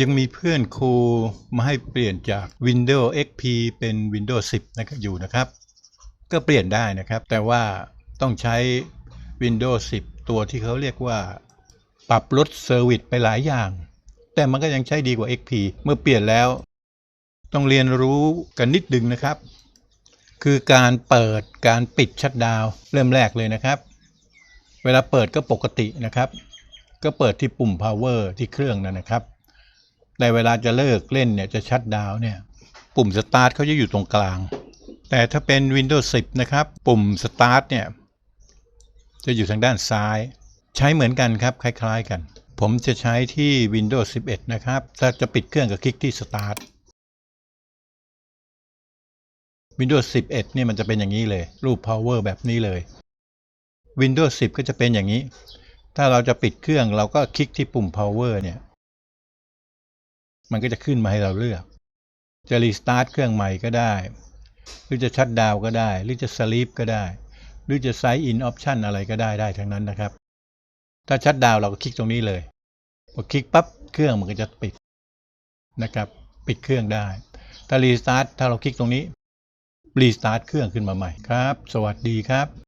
ยังมีเพื่อนครูมาให้เปลี่ยนจาก Windows XP เป็น Windows 10 นะครับอยู่นะครับ ก็เปลี่ยนได้นะครับ แต่ว่าต้องใช้ Windows 10 ตัวที่เขาเรียกว่า ปรับลดเซอร์วิสไปหลายอย่าง แต่มันก็ยังใช้ดีกว่า XP เมื่อเปลี่ยนแล้ว ต้องเรียนรู้กันนิดดึงนะครับ คือการเปิดการปิดชัดดาวเริ่มแรกเลยนะครับ เวลาเปิดก็ปกตินะครับ ก็เปิดที่ปุ่ม power ที่เครื่องนั่นนะครับ ในเวลาจะเลิกเล่นเนี่ยจะชัดดาวเนี่ย ปุ่ม start เขาจะอยู่ตรงกลาง แต่ถ้าเป็น Windows 10 นะครับ ปุ่ม start เนี่ย จะอยู่ทางด้านซ้าย ใช้เหมือนกันครับ คล้าย ๆ กัน ผมจะใช้ที่ Windows 11 นะครับ ถ้าจะปิดเครื่องก็คลิกที่ start Windows 11 เนี่ยมันจะเป็นอย่างนี้เลย รูป power แบบนี้เลย Windows 10 ก็จะเป็นอย่างนี้ ถ้าเราจะปิดเครื่องเราก็คลิกที่ปุ่ม power เนี่ย มันก็จะขึ้นมาให้เราเลือก จะรีสตาร์ทเครื่องใหม่ก็ได้ หรือจะชัดดาวก็ได้ หรือจะสลีปก็ได้ หรือจะไซน์อินออปชันอะไรก็ได้ได้ทั้งนั้นนะครับ ถ้าชัดดาวเราก็คลิกตรงนี้เลยพอคลิกปั๊บเครื่องมันก็จะปิดนะครับ ปิดเครื่องได้ ถ้ารีสตาร์ทถ้าเราคลิกตรงนี้รีสตาร์ทเครื่องขึ้นมาใหม่ครับ สวัสดีครับ